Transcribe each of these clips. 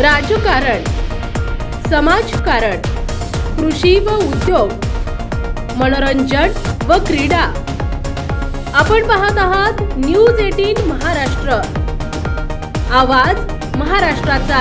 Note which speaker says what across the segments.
Speaker 1: राजकारण समाजकारण कृषी व उद्योग मनोरंजन व क्रीडा. आपण पाहत आहात न्यूज एटीन महाराष्ट्र. आवाज महाराष्ट्राचा.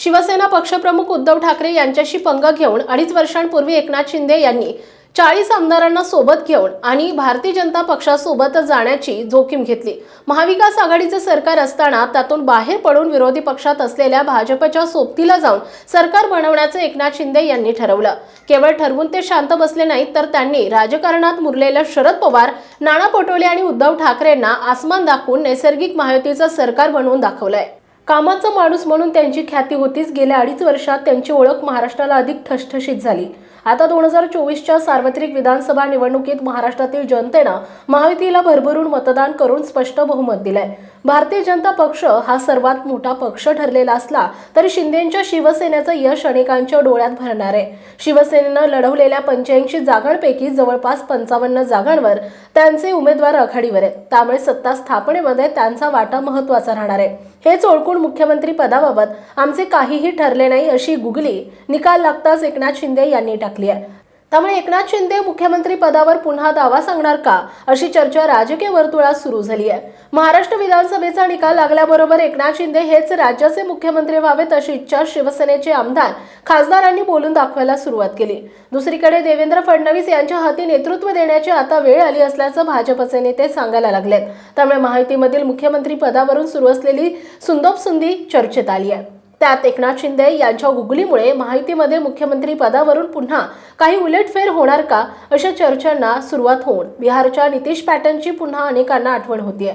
Speaker 1: शिवसेना पक्षप्रमुख उद्धव ठाकरे यांच्याशी पंग घेऊन अडीच वर्षांपूर्वी एकनाथ शिंदे यांनी चाळीस आमदारांना सोबत घेऊन आणि भारतीय जनता पक्षासोबत जाण्याची जोखीम घेतली. महाविकास आघाडीचे सरकार असताना त्यातून बाहेर पडून विरोधी पक्षात असलेल्या भाजपच्या सोबतीला जाऊन सरकार बनवण्याचं एकनाथ शिंदे यांनी ठरवलं. केवळ ठरवून ते शांत बसले नाहीत तर त्यांनी राजकारणात मुरलेल्या शरद पवार नाना पटोले आणि उद्धव ठाकरेंना आसमान दाखवून नैसर्गिक महायुतीचं सरकार बनवून दाखवलंय. कामाचा माणूस म्हणून त्यांची ख्याती होतीच. गेल्या अडीच वर्षात त्यांची ओळख महाराष्ट्राला अधिक ठसठशीत झाली. आता दोन हजार चोवीसच्या सार्वत्रिक विधानसभा निवडणुकीत महाराष्ट्रातील जनतेनं महायुतीला भरभरून मतदान करून स्पष्ट बहुमत दिलंय. भारतीय जनता पक्ष हा सर्वात मोठा पक्ष ठरलेला असला तरी शिंदेच्या शिवसेनेचं यश अनेकांच्या डोळ्यात भरणार आहे. शिवसेनेनं लढवलेल्या पंच्याऐंशी जागांपैकी जवळपास पंचावन्न जागांवर त्यांचे उमेदवार आघाडीवर आहेत. त्यामुळे सत्ता स्थापनेमध्ये त्यांचा वाटा महत्त्वाचा राहणार आहे. हेच ओळखून मुख्यमंत्री पदाबाबत आमचे काहीही ठरले नाही अशी गुगली निकाल लागताच एकनाथ शिंदे यांनी टाकली आहे. त्यामुळे एकनाथ शिंदे मुख्यमंत्री पदावर पुन्हा दावा सांगणार का? अशी चर्चा राजकीय वर्तुळात सुरू झाली आहे. महाराष्ट्र विधानसभेचा निकाल लागल्याबरोबर एकनाथ शिंदे हेच राज्याचे मुख्यमंत्री व्हावेत अशी इच्छा शिवसेनेचे आमदार खासदारांनी बोलून दाखवायला सुरुवात केली. दुसरीकडे देवेंद्र फडणवीस यांच्या हाती नेतृत्व देण्याची आता वेळ आली असल्याचं भाजपचे नेते सांगायला लागलेत. त्यामुळे माहितीमधील मुख्यमंत्री पदावरून सुरू असलेली सुंदोपसुंदी चर्चेत आली आहे. त्यात एकनाथ शिंदे यांच्या गुगलीमुळे माहितीमध्ये मुख्यमंत्री पदावरून पुन्हा काही उलटफेर होणार का अशा चर्चांना सुरुवात होऊन बिहारच्या नितीश पॅटर्नची पुन्हा अनेकांना आठवण होतीये.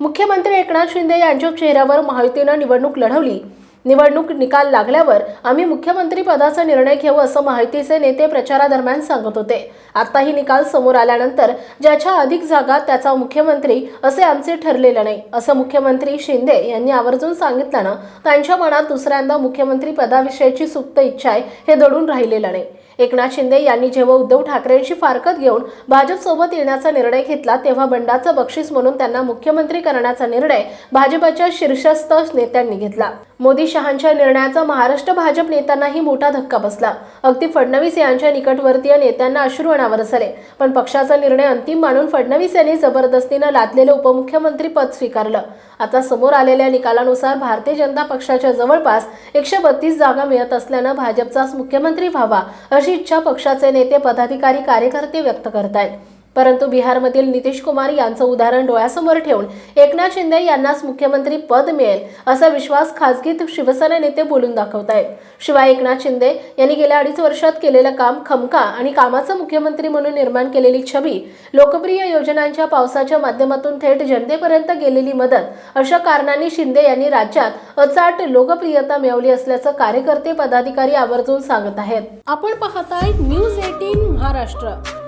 Speaker 1: मुख्यमंत्री एकनाथ शिंदे यांच्या चेहऱ्यावर महायुतीनं निवडणूक लढवली. निवडणूक निकाल लागल्यावर आम्ही मुख्यमंत्री पदाचा निर्णय घेऊ असं माहितीचे नेते प्रचारादरम्यान सांगत होते. आताही निकाल समोर आल्यानंतर ज्याच्या अधिक जागा त्याचा मुख्यमंत्री असे आमचे ठरलेलं नाही असं मुख्यमंत्री शिंदे यांनी आवर्जून सांगितल्यानं त्यांच्या मनात दुसऱ्यांदा मुख्यमंत्री पदाविषयीची सुप्त इच्छा आहे हे दडून राहिलेलं नाही. एकनाथ शिंदे यांनी जेव्हा उद्धव ठाकरेंची फारकत घेऊन भाजपसोबत येण्याचा निर्णय घेतला तेव्हा बंडाचं बक्षीस म्हणून त्यांना मुख्यमंत्री करण्याचा निर्णय भाजपच्या शीर्षस्थ नेत्यांनी घेतला. मोदी शहांच्या निर्णयाचा महाराष्ट्र भाजप नेत्यांनाही मोठा धक्का बसला. अगदी फडणवीस यांच्या निकटवर्तीय नेत्यांना अश्रू अनावर झाले पण पक्षाचा निर्णय अंतिम मानून फडणवीस यांनी जबरदस्तीनं लादलेलं उपमुख्यमंत्री पद स्वीकारलं. आता समोर आलेल्या निकालानुसार भारतीय जनता पक्षाच्या जवळपास एकशे बत्तीस जागा मिळत असल्यानं भाजपचाच मुख्यमंत्री व्हावा अशी इच्छा पक्षाचे नेते पदाधिकारी कार्यकर्ते व्यक्त करतायत. परंतु बिहारमधील नितीश कुमार यांचं उदाहरण डोळ्यासमोर ठेवून एकनाथ शिंदे यांनाच मुख्यमंत्री पद मिळेल असा विश्वास खासगीत शिवसेना नेते बोलून दाखवतायत शिवाय एकनाथ शिंदे यांनी गेल्या अडीच वर्षात केलेलं काम खमका आणि कामाचं मुख्यमंत्री म्हणून निर्माण केलेली छबी लोकप्रिय योजनांच्या पावसाच्या माध्यमातून थेट जनतेपर्यंत गेलेली मदत अशा कारणांनी शिंदे यांनी राज्यात अचाट लोकप्रियता मिळवली असल्याचं कार्यकर्ते पदाधिकारी आवर्जून सांगत आहेत. आपण पाहताय न्यूज एटीन महाराष्ट्र.